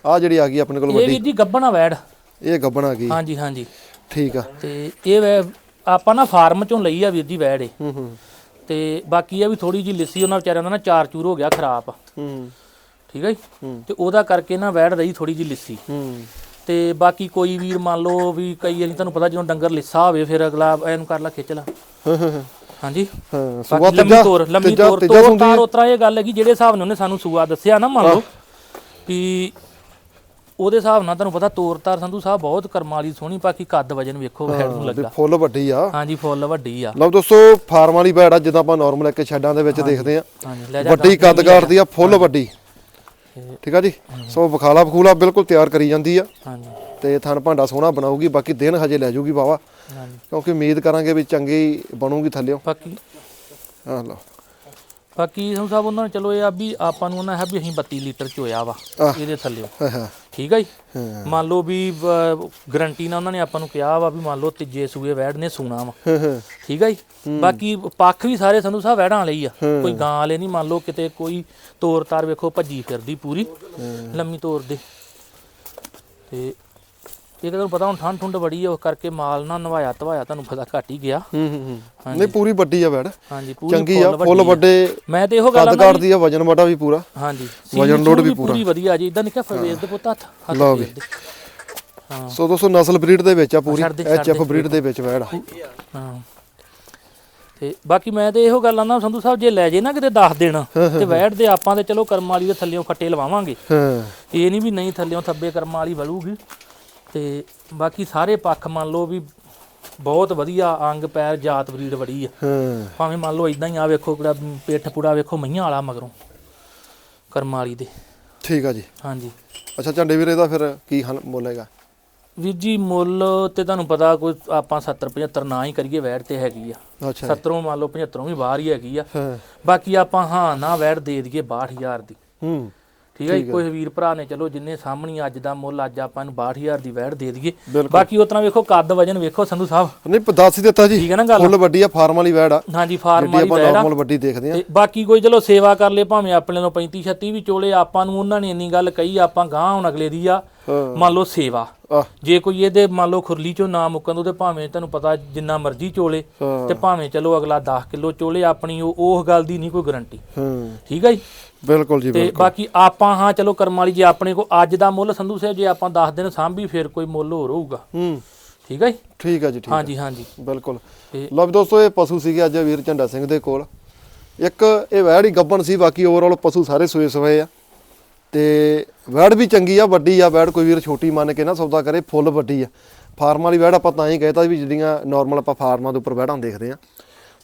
ਆ ਜਿਹੜੀ ਆ ਗਈ ਆਪਣੇ ਕੋਲ ਇਹ ਵੱਡੀ। ਵੀਰ ਜੀ ਗੱਬਣਾ ਵੈੜ। ਇਹ ਗੱਬਣ ਆ ਗਈ ਹਾਂਜੀ ਹਾਂਜੀ। ਠੀਕ ਆ। ਤੇ ਇਹ ਵੈ ਆਪਾਂ ਨਾ ਫਾਰਮ ਚੋਂ ਲਈ ਆ ਵੀਰ ਜੀ ਵੈੜ ਇਹ ਹੂੰ ਹੂੰ। ਤੇ ਬਾਕੀ ਇਹ ਵੀ ਥੋੜੀ ਜੀ ਲਿੱਸੀ ਉਹਨਾਂ ਵਿਚਾਰਿਆਂ ਦਾ ਨਾ ਚਾਰ ਚੂਰ ਹੋ ਗਿਆ ਖਰਾਬ। ਹੂੰ। ਠੀਕ ਹੈ ਜੀ। ਤੇ ਉਹਦਾ ਕਰਕੇ ਨਾ ਵੈੜ ਰਹੀ ਥੋੜੀ ਜੀ ਲਿੱਸੀ। ਹੂੰ। ਤੇ ਬਾਕੀ ਕੋਈ ਵੀਰ ਮੰਨ ਲਓ ਵੀ ਕਈ ਵਾਰੀ ਤੁਹਾਨੂੰ ਪਤਾ ਜਦੋਂ ਡੰਗਰ ਲਿੱਸਾ ਹੋਵੇ ਫਿਰ ਅਗਲਾ ਇਹਨੂੰ ਕਰ ਲਾ ਖਿੱਚ ਲਾ। ਹਾਂਜੀ? ਹਾਂ ਸੂਆ ਲੰਮੀ ਤੋਰ ਲੰਮੀ ਤੋਰ ਤੋਰ ਤਾਰ ਉਤਰਾ ਇਹ ਗੱਲ ਹੈਗੀ ਜਿਹੜੇ ਹਿਸਾਬ ਨਾਲ ਉਹਨੇ ਸਾਨੂੰ ਸੂਆ ਦੱਸਿਆ ਨਾ ਮੰਨ ਲਓ ਵੀ ਉਹਦੇ ਹਿਸਾਬ ਨਾਲ ਤੁਹਾਨੂੰ ਪਤਾ ਤੋਰ ਤਾਰ ਸੰਧੂ ਸਾਹਿਬ ਬਹੁਤ ਕਰਮਾਂ ਵਾਲੀ ਸੋਹਣੀ ਬਾਕੀ ਕੱਦ ਵਜਨ ਵੇਖੋ ਵੈੜ ਨੂੰ ਲੱਗਾ। ਫੁੱਲ ਵੱਡੀ ਆ। ਹਾਂਜੀ ਫੁੱਲ ਵੱਡੀ ਆ। ਲਓ ਦੋਸਤੋ ਫਾਰਮ ਵਾਲੀ ਆ ਜਿੱਦਾਂ ਆਪਾਂ ਨਾਰਮਲ ਇੱਕ ਛੱਡਾਂ ਦੇ ਵਿੱਚ ਦੇਖਦੇ ਆ। ਵੱਡੀ ਕੱਦ ਕਾਟਦੀ ਆ ਫੁੱਲ ਵੱਡੀ। ਠੀਕ ਆ ਜੀ? ਸੋ ਬਖਾਲਾ ਬਖੂਲਾ ਬਿਲਕੁਲ ਤਿਆਰ ਕਰੀ ਜਾਂਦੀ ਆ। ਹਾਂਜੀ। ਤੇ ਥਣ ਭਾਂਡਾ ਸੋਹਣਾ ਬਣਾਉਗੀ ਬਾਕੀ ਦਿਨ ਹਜੇ ਲੈ ਜਾਊਗੀ ਬਾਵਾ ਹਾਂਜੀ। ਕਿਉਂਕਿ ਉਮੀਦ ਕਰਾਂਗੇ ਵੀ ਚੰਗੀ ਬਣੂਗੀ ਥੱਲਿਓ। ਬਾਕੀ ਆ ਲਓ। ਬਾਕੀ ਸੰਧੂ ਸਾਹਿਬ ਉਹਨਾਂ ਨੇ ਚਲੋ ਇਹ ਆ ਵੀ ਆਪਾਂ ਨੂੰ ਉਹਨਾਂ ਹੈ ਵੀ ਅਸੀਂ 32 ਲੀਟਰ ਚ ਹੋਇਆ ਵਾ। ਇਹਦੇ ਥੱਲੇ। ਠੀਕ ਹੈ ਜੀ? ਮੰਨ ਲਓ ਵੀ ਗਰੰਟੀ ਨਾਲ ਉਹਨਾਂ ਨੇ ਆਪਾਂ ਨੂੰ ਕਿਹਾ ਵਾ ਵੀ ਮੰਨ ਲਓ ਤੀਜੇ ਸੂਏ ਵੈੜ ਨੇ ਸੂਣਾ ਵਾ। ਠੀਕ ਹੈ ਜੀ? ਬਾਕੀ ਪੱਖ ਵੀ ਸਾਰੇ ਸੰਧੂ ਸਾਹਿਬ ਵੈੜਾਂ ਲਈ ਆ। ਕੋਈ ਗਾਂ ਵਾਲੇ ਨਹੀਂ ਮੰਨ ਲਓ ਕਿਤੇ ਕੋਈ ਤੋਰ ਤਾਰ ਵੇਖੋ ਭੱਜੀ ਫਿਰਦੀ ਪੂਰੀ। ਲੰਮੀ ਤੋਰ ਦੇ। ਤੇ ਇਹ ਤੁਹਾਨੂੰ ਪਤਾ ਹੁਣ ਠੰਡ ਠੁੰਡ ਬੜੀ ਆ ਉਹ ਕਰਕੇ ਮਾਲ ਨਾ ਨਵਾਇਆ ਧਵਾਇਆ ਤੁਹਾਨੂੰ ਪਤਾ ਘੱਟ ਹੀ ਗਿਆ। ਹੂੰ ਹੂੰ ਹੂੰ। ਨਹੀਂ ਪੂਰੀ ਵੱਡੀ ਆ ਵੈੜ ਹਾਂਜੀ ਪੂਰੀ ਚੰਗੀ ਆ ਫੁੱਲ ਵੱਡੀ ਮੈਂ ਤੇ ਇਹੋ ਗੱਲ ਕੱਦ ਆ ਕਾਟਦੀ ਆ ਵਜਨ ਵਾਟਾ ਵੀ ਪੂਰਾ। ਹਾਂਜੀ। ਵਜਨ ਲੋਡ ਵੀ ਪੂਰਾ। ਪੂਰੀ ਵਧੀਆ ਜੀ ਇਦਾਂ ਨਿਕਾ ਫਵੇਰ ਦੇ ਪੁੱਤ ਹੱਥ ਹੱਥ ਲਓ ਵੀ। ਹਾਂ। ਸੋ ਦੋਸਤੋ ਨਸਲ ਬਰੀਡ ਦੇ ਵਿੱਚ ਆ ਪੂਰੀ। H F. ਬਰੀਡ ਦੇ ਵਿੱਚ ਆ। ਹਾਂ। ਤੇ ਬਾਕੀ ਮੈਂ ਤੇ ਇਹੋ ਗੱਲ ਆਂਦਾ ਸੰਧੂ ਸਾਹਿਬ ਜੇ ਲੈ ਜੇ ਨਾ ਕਿਤੇ 10 ਦਿਨ ਤੇ ਵੈੜ ਦੇ ਆਪਾਂ ਤੇ ਚਲੋ ਕਰਮ ਵਾਲੀ ਦੇ ਥੱਲਿਓਂ ਫੱਟੇ ਲਵਾਵਾਂਗੇ। ਹਾਂ। ਇਹ ਨਹੀਂ ਵੀ ਨਹੀਂ ਥੱਲਿਓਂ ਥੱਬੇ ਕਰਮ ਵਾਲੀ ਵਲੂਗੀ ਤੇ ਬਾਕੀ ਸਾਰੇ ਪੱਖ ਮੰਨ ਲਓ ਵੀ ਬਹੁਤ ਵਧੀਆ ਅੰਗ ਪੈਰ ਜਾਤ ਬਰੀਡ ਬੜੀ ਆ। ਹਾਂ। ਭਾਵੇਂ ਮੰਨ ਲਓ ਇਦਾਂ ਹੀ ਆ ਵੇਖੋ ਕਿਹੜਾ ਪਿੱਠ ਪੂੜਾ ਵੇਖੋ ਮਈਆਂ ਵਾਲਾ ਮਗਰੋਂ ਕਰਮ ਵਾਲੀ ਦੇ। ਠੀਕ ਆ ਜੀ। ਹਾਂਜੀ। ਅੱਛਾ ਝੰਡੇ ਵੀਰੇ ਦਾ ਫਿਰ ਕੀ ਹਲ ਮੁੱਲ ਹੈਗਾ? ਵੀਰ ਜੀ ਮੁੱਲ ਤੇ ਤੁਹਾਨੂੰ ਪਤਾ ਕੋਈ ਆਪਾਂ 70 75 ਨਾ ਹੀ ਕਰੀਏ ਵੈੜ ਤੇ ਹੈਗੀ ਆ। ਅੱਛਾ 70 ਮੰਨ ਲਓ 75 ਵੀ ਬਾਹਰ ਹੀ ਹੈਗੀ ਆ। ਹਾਂ। ਬਾਕੀ ਆਪਾਂ ਹਾਂ ਨਾ ਵੈੜ ਦੇ ਦਈਏ 62000 ਦੀ। ਹੂੰ। ਠੀਕ ਹੈ ਕੋਈ ਵੀਰ ਭਰਾ ਨੇ ਚਲੋ ਜਿੰਨੇ ਸਾਹਮਣੀ ਅੱਜ ਦਾ ਮੁੱਲ ਅੱਜ ਆਪਾਂ ਨੂੰ 62000 ਦੀ ਵੈੜ ਦੇ ਦਈਏ। ਬਾਕੀ ਉਤਨਾ ਵੇਖੋ ਕੱਦ ਵਜਨ ਵੇਖੋ ਸੰਧੂ ਸਾਹਿਬ। ਨਹੀਂ ਦੱਸ ਹੀ ਦਿੱਤਾ ਜੀ। ਠੀਕ ਹੈ ਨਾ ਗੱਲ? ਫੁੱਲ ਵੱਡੀ ਆ ਫਾਰਮ ਵਾਲੀ ਵੈੜ ਆ। ਹਾਂਜੀ ਫਾਰਮ ਵਾਲੀ ਵੈੜ ਆ। ਨਾਰਮਲ ਵੱਡੀ ਦੇਖਦੇ ਆ ਬਾਕੀ ਕੋਈ ਚਲੋ ਸੇਵਾ ਕਰ ਲੇ ਭਾਵੇਂ ਆਪਣੇ ਨੂੰ 35 36 ਵੀ ਚੋਲੇ ਆਪਾਂ ਨੂੰ ਉਹਨਾਂ ਨੇ ਇੰਨੀ ਗੱਲ ਕਹੀ ਆਪਾਂ ਗਾਂ ਹੁਣ ਅਗਲੇ ਦੀ ਆ। ਮੰਨ ਲਓ ਸੇਵਾ। ਜੇ ਕੋਈ ਇਹਦੇ ਮੰਨ ਲਓ ਖੁਰਲੀ ਚੋਂ ਨਾ ਮੁੱਕਣ ਤੇ ਭਾਵੇਂ ਤੁਹਾਨੂੰ ਪਤਾ ਜਿੰਨਾ ਮਰਜ਼ੀ ਚੋਲੇ ਹਾਂ। ਤੇ ਭਾਵੇਂ ਚਲੋ ਅਗਲਾ 10 ਕਿਲੋ ਚੋਲੇ ਆਪਣੀ ਉਹ ਉਹ ਗੱਲ ਦੀ ਨਹੀਂ ਕੋਈ ਗਰੰਟੀ ਹਾਂ। ਠੀਕ ਹੈ ਜੀ? ਬਿਲਕੁਲ ਜੀ ਤੇ ਬਾਕੀ ਆਪਾਂ ਹਾਂ ਚਲੋ ਕਰਮ ਵਾਲੀ ਜੇ ਆਪਣੇ ਕੋ ਅੱਜ ਦਾ ਮੁੱਲ ਸੰਧੂ ਸਾਹਿਬ ਜੇ ਆਪਾਂ 10 ਦਿਨ ਸਾਂਭੀ ਫਿਰ ਕੋਈ ਮੁੱਲ ਹੋਰ ਹੋਊਗਾ। ਹੂੰ। ਠੀਕ ਹੈ ਜੀ? ਠੀਕ ਆ ਜੀ ਠੀਕ। ਹਾਂਜੀ ਹਾਂਜੀ। ਬਿਲਕੁਲ। ਲਓ ਦੋਸਤੋ ਇਹ ਪਸ਼ੂ ਸੀਗੇ ਅੱਜ ਵੀਰ ਝੰਡਾ ਸਿੰਘ ਦੇ ਕੋਲ। ਇੱਕ ਇਹ ਵੈੜ ਹੀ ਗੱਬਣ ਸੀ ਬਾਕੀ ਓਵਰਆਲ ਪਸ਼ੂ ਸਾਰੇ ਸੋਏ ਸੋਏ ਆ। ਤੇ ਵੈੜ ਵੀ ਚੰਗੀ ਆ ਵੱਡੀ ਆ ਵੈੜ ਕੋਈ ਵੀਰ ਛੋਟੀ ਮੰਨ ਕੇ ਨਾ ਸੌਦਾ ਕਰੇ ਫੁੱਲ ਵੱਡੀ ਆ। ਫਾਰਮ ਵਾਲੀ ਵੈੜ ਆਪਾਂ ਤਾਂ ਹੀ ਕਹਿਤਾ ਵੀ ਜਿਹੜੀਆਂ ਨਾਰਮਲ ਆਪਾਂ ਫਾਰਮਾਂ ਦੇ ਉੱਪਰ ਵੈੜਾਂ ਦੇਖਦੇ ਆ।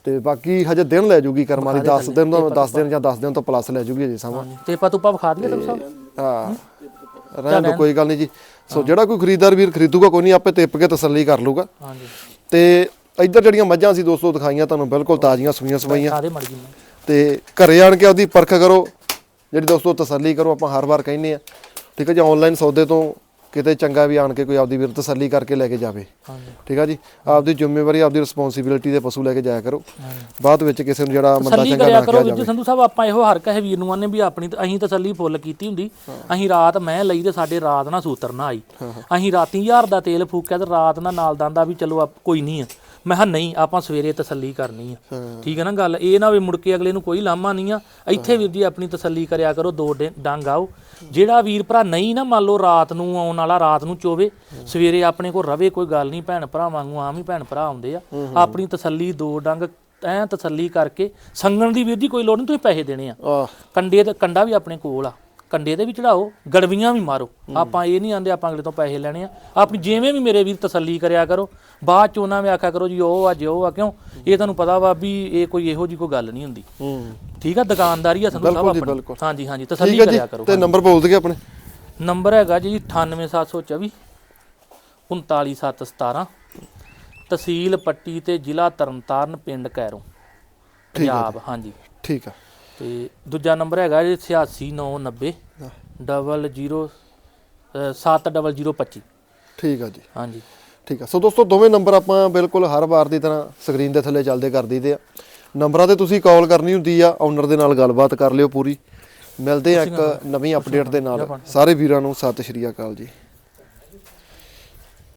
ਤੇ ਬਾਕੀ ਹਜੇ ਦਿਨ ਲੈ ਜੂਗੀ ਕਰਮ ਵਾਲੀ 10 ਦਿਨ ਤੋਂ 10 ਦਿਨ ਜਾਂ 10 ਦਿਨ ਤੋਂ ਪਲੱਸ ਲੈ ਜੂਗੀ ਅਜੇ ਸਮਾਂ। ਹਾਂਜੀ। ਤੇ ਪਤੂਪਾ ਵਿਖਾ ਦਈਏ ਤੁਹਾਨੂੰ ਸਾਹਿਬ ਹਾਂ। ਰਹਿਣ ਦੋ ਕੋਈ ਗੱਲ ਨਹੀਂ ਜੀ। ਸੋ ਜਿਹੜਾ ਕੋਈ ਖਰੀਦਦਾਰ ਵੀਰ ਖਰੀਦੂਗਾ ਕੋਈ ਨਹੀਂ ਆਪੇ ਤਿੱਪ ਕੇ ਤਸੱਲੀ ਕਰ ਲੂਗਾ ਹਾਂਜੀ। ਤੇ ਇੱਧਰ ਜਿਹੜੀਆਂ ਮੱਝਾਂ ਸੀ ਦੋਸਤੋ ਦਿਖਾਈਆਂ ਤੁਹਾਨੂੰ ਬਿਲਕੁਲ ਤਾਜ਼ੀਆਂ ਸੂਈਆਂ ਸਵਾਈਆਂ ਤੇ ਘਰੇ ਆਣ ਕੇ ਉਹਦੀ ਪਰਖ ਕਰੋ। ਜਿਹੜੀ ਦੋਸਤੋ ਤਸੱਲੀ ਕਰੋ ਆਪਾਂ ਹਰ ਵਾਰ ਕਹਿੰਦੇ ਆ ਠੀਕ ਹੈ ਜੀ ਆਨਲਾਈਨ ਸੌਦੇ ਤੋਂ ਕਿਤੇ ਚੰਗਾ ਵੀ ਆਣ ਕੇ ਕੋਈ ਆਪਦੀ ਵੀਰ ਤਸੱਲੀ ਕਰਕੇ ਲੈ ਕੇ ਜਾਵੇ। ਹਾਂਜੀ। ਠੀਕ ਆ ਜੀ ਆਪਦੀ ਜ਼ਿੰਮੇਵਾਰੀ ਆਪਦੀ ਰਿਸਪੌਂਸਿਬਿਲਟੀ ਦੇ ਪਸ਼ੂ ਲੈ ਕੇ ਜਾਇਆ ਕਰੋ। ਬਾਅਦ ਵਿੱਚ ਕਿਸੇ ਨੂੰ ਜਿਹੜਾ ਮੰਦਾ ਚੰਗਾ ਨਾ ਕਰੋ ਜੀ ਸੰਧੂ ਸਾਹਿਬ ਆਪਾਂ ਇਹੋ ਹਰ ਕਹੇ ਵੀਰ ਨੂੰ ਆਨੇ ਵੀ ਆਪਣੀ ਅਸੀਂ ਤਸੱਲੀ ਫੁੱਲ ਕੀਤੀ ਹੁੰਦੀ। ਅਸੀਂ ਰਾਤ ਮੈਂ ਲਈ ਤੇ ਸਾਡੇ ਰਾਤ ਨਾ ਸੂਤਰ ਨਾ ਆਈ। ਅਸੀਂ ਰਾਤੀ ਹਜ਼ਾਰ ਦਾ ਤੇਲ ਫੂਕਿਆ ਤੇ ਰਾਤ ਨਾਲ ਨਾਲ ਦੰਦਾ ਵੀ ਚਲੋ ਕੋਈ ਨਹੀਂ ਆ। ਮੈਂ ਕਿਹਾ ਨਹੀਂ ਆਪਾਂ ਸਵੇਰੇ ਤਸੱਲੀ ਕਰਨੀ ਆ। ਠੀਕ ਹੈ ਨਾ ਗੱਲ? ਇਹ ਨਾ ਵੀ ਮੁੜ ਕੇ ਅਗਲੇ ਨੂੰ ਕੋਈ ਲਾਮਾ ਨਹੀਂ ਆ। ਇੱਥੇ ਵੀਰ ਜੀ ਆਪਣੀ ਤਸੱਲੀ ਕਰਿਆ ਕਰੋ ਦੋ ਡੰਗ ਆਓ। ਜਿਹੜਾ ਵੀਰ ਭਰਾ ਨਹੀਂ ਨਾ ਮੰਨ ਲਓ ਰਾਤ ਨੂੰ ਆਉਣ ਵਾਲਾ ਰਾਤ ਨੂੰ ਚੋਵੇ ਸਵੇਰੇ ਆਪਣੇ ਕੋਲ ਰਵੇ ਕੋਈ ਗੱਲ ਨਹੀਂ ਭੈਣ ਭਰਾ ਵਾਂਗੂ ਆਮ ਹੀ ਭੈਣ ਭਰਾ ਆਉਂਦੇ ਆ। ਆਪਣੀ ਤਸੱਲੀ ਦੋ ਡੰਗ ਐ ਤਸੱਲੀ ਕਰਕੇ ਸੰਗਣ ਦੀ ਵੀਰ ਜੀ ਕੋਈ ਲੋੜ ਨਹੀਂ ਤੁਸੀਂ ਪੈਸੇ ਦੇਣੇ ਆ। ਕੰਡੇ ਤੇ ਕੰਡਾ ਵੀ ਆਪਣੇ ਕੋਲ ਆ। ਕੰਡੇ ਤੇ ਵੀ ਚੜਾਓ ਗੜਵੀਆਂ ਵੀ ਮਾਰੋ। ਆਪਾਂ ਇਹ ਨਹੀਂ ਆਂਦੇ ਆਪਾਂ ਅਗਲੇ ਤੋਂ ਪੈਸੇ ਲੈਣੇ ਆ। ਆਪਣੀ ਜਿਵੇਂ ਵੀ ਮੇਰੇ ਵੀਰ ਤਸੱਲੀ ਕਰਿਆ ਕਰੋ ਬਾਅਦ ਚ ਉਹਨਾਂ ਵੀ ਆਖਿਆ ਕਰੋ ਜੀ ਉਹ ਆ ਜਿਓ ਆ ਕਿਉਂ? ਇਹ ਤੁਹਾਨੂੰ ਪਤਾ ਵਾ ਵੀ ਇਹ ਕੋਈ ਇਹੋ ਜੀ ਕੋਈ ਗੱਲ ਨਹੀਂ ਹੁੰਦੀ। ਹੂੰ। ਠੀਕ ਆ ਦੁਕਾਨਦਾਰੀ ਆ ਬਿਲਕੁਲ ਜੀ, ਆਪਣੀ। ਹਾਂਜੀ ਹਾਂਜੀ ਤਸੱਲੀ ਕਰਿਆ ਕਰੋ ਤੇ ਨੰਬਰ ਬੋਲ ਦਗੇ ਆਪਣੇ। ਨੰਬਰ ਹੈਗਾ ਜੀ 98724 39717 ਤਹਿਸੀਲ ਪੱਟੀ ਤੇ ਜ਼ਿਲ੍ਹਾ ਤਰਨਤਾਰਨ ਪਿੰਡ ਕੈਰੋਂ ਪੰਜਾਬ ਹਾਂਜੀ। ਠੀਕ ਆ। ਤੇ ਦੂਜਾ ਨੰਬਰ ਹੈਗਾ ਜੀ 86990 ਡਬਲ 0 70025 ਠੀਕ ਆ ਜੀ। ਹਾਂਜੀ। ਠੀਕ ਆ। ਸੋ ਦੋਸਤੋ ਦੋਵੇਂ ਨੰਬਰ ਆਪਾਂ ਬਿਲਕੁਲ ਹਰ ਵਾਰ ਦੀ ਤਰ੍ਹਾਂ ਸਕਰੀਨ ਦੇ ਥੱਲੇ ਚੱਲਦੇ ਕਰ ਦਈਦੇ ਆ। ਨੰਬਰਾਂ ਤੇ ਤੁਸੀਂ ਕਾਲ ਕਰਨੀ ਹੁੰਦੀ ਆ ਓਨਰ ਦੇ ਨਾਲ ਗੱਲਬਾਤ ਕਰ ਲਿਓ ਪੂਰੀ। ਮਿਲਦੇ ਆ ਇੱਕ ਨਵੀਂ ਅਪਡੇਟ ਦੇ ਨਾਲ ਸਾਰੇ ਵੀਰਾਂ ਨੂੰ ਸਤਿ ਸ਼੍ਰੀ ਅਕਾਲ ਜੀ।